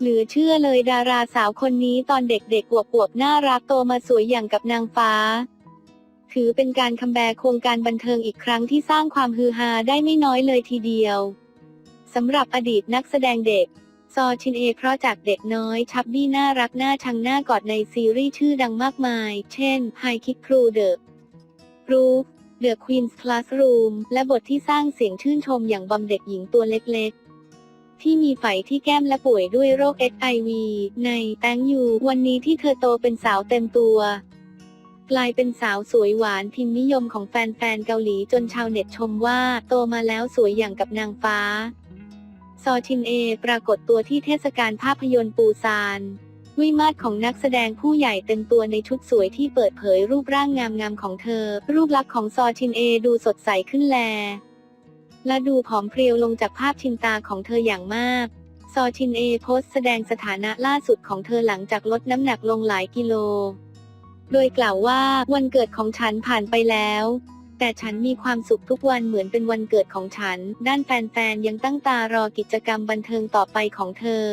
เหลือเชื่อเลยดาราสาวคนนี้ตอนเด็กๆอวบๆน่ารักโตมาสวยอย่างกับนางฟ้า ถือเป็นการคัมแบ็กโครงการบันเทิงอีกครั้งที่สร้างความฮือฮาได้ไม่น้อยเลยทีเดียวสำหรับอดีตนักแสดงเด็ก ซอชินเอเพราะจากเด็กน้อยชับบี้น่ารักน่าชังน่ากอดในซีรีส์ชื่อดังมากมาย เช่น High Kick Crew The Roof The Queen's Classroom และบทที่สร้างเสียงชื่นชมอย่างบอมเด็กหญิงตัวเล็กๆ ที่มีไฝที่แก้มและป่วยด้วยโรค HIV ในแตงยูวันนี้ที่เธอโตเป็นสาวเต็มตัว กลายเป็นสาวสวยหวานพิมพ์นิยมของแฟนๆเกาหลีจนชาวเน็ตชมว่าโตมาแล้วสวยอย่างกับนางฟ้า ซอชินเอปรากฏตัวที่เทศกาลภาพยนตร์ปูซานวิมาตของนักแสดงผู้ใหญ่เต็มตัวในชุดสวยที่เปิดเผยรูปร่างงามๆของเธอ รูปลักษณ์ของซอชินเอดูสดใสขึ้นแล และดูผอมเพรียวลงจากภาพชินตาของเธออย่างมาก ซอชินเอโพสแสดงสถานะล่าสุดของเธอหลังจากลดน้ำหนักลงหลายกิโล โดยกล่าวว่าวันเกิดของฉันผ่านไปแล้ว แต่ฉันมีความสุขทุกวันเหมือนเป็นวันเกิดของฉัน ด้านแฟนๆยังตั้งตารอกิจกรรมบันเทิงต่อไปของเธอ